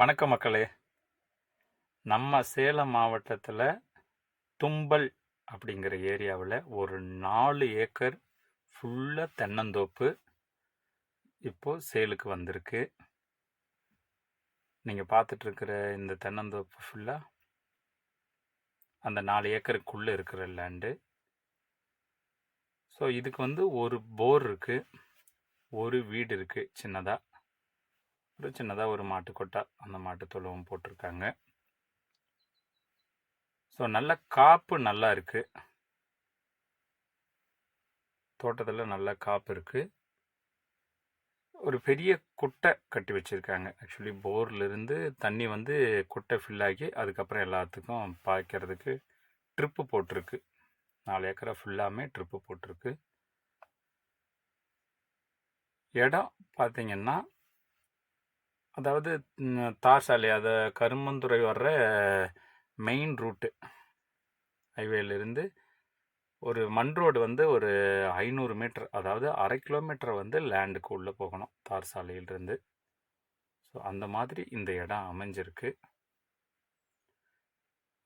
வணக்கம் மக்களே. நம்ம சேலம் மாவட்டத்தில் தும்பல் அப்படிங்கிற ஏரியாவில் ஒரு நாலு ஏக்கர் ஃபுல்லாக தென்னந்தோப்பு இப்போது சேலுக்கு வந்திருக்கு. நீங்கள் பார்த்துட்ருக்கிற இந்த தென்னந்தோப்பு ஃபுல்லாக அந்த நாலு ஏக்கருக்குள்ளே இருக்கிற லேண்டு. ஸோ இதுக்கு வந்து ஒரு போர் இருக்குது ஒரு வீடு இருக்குது சின்னதாக ஒரு சின்னதாக ஒரு மாட்டு அந்த மாட்டு போட்டிருக்காங்க. ஸோ நல்ல காப்பு நல்லா இருக்குது தோட்டத்தில் நல்ல காப்பு இருக்குது ஒரு பெரிய குட்டை கட்டி வச்சுருக்காங்க. ஆக்சுவலி போர்லேருந்து தண்ணி வந்து குட்டை ஃபில் ஆகி அதுக்கப்புறம் எல்லாத்துக்கும் பாய்க்கிறதுக்கு ட்ரிப்பு போட்டிருக்கு. நாலு ஏக்கரை ஃபுல்லாமே ட்ரிப்பு போட்டிருக்கு. இடம் பார்த்தீங்கன்னா அதாவது தார் சாலை அதை கருமந்துறை வர்ற மெயின் ரூட்டு ஹைவேலேருந்து ஒரு மண் ரோடு வந்து ஒரு ஐநூறு மீட்டர் அதாவது அரை கிலோமீட்டர் வந்து லேண்டுக்கு உள்ளே போகணும் தார் சாலையிலிருந்து. ஸோ அந்த மாதிரி இந்த இடம் அமைஞ்சிருக்கு.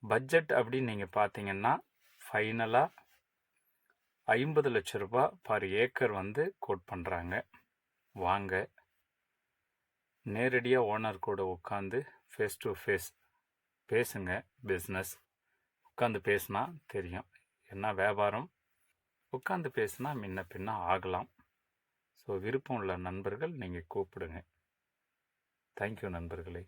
பட்ஜெட் அப்படின்னு நீங்கள் பார்த்தீங்கன்னா ஃபைனலாக ஐம்பது லட்ச ரூபாய் பர் ஏக்கர் வந்து கோட் பண்ணுறாங்க வாங்க. நேரடியாக ஓனர் கூட உட்காந்து ஃபேஸ் டு ஃபேஸ் பேசுங்க பிஸ்னஸ் உட்காந்து பேசினா தெரியும். என்ன வியாபாரம்? உட்காந்து பேசினா முன்ன பின்ன ஆகலாம். ஸோ விருப்பம் உள்ள நண்பர்கள் நீங்கள் கூப்பிடுங்க. தேங்க்யூ நண்பர்களே.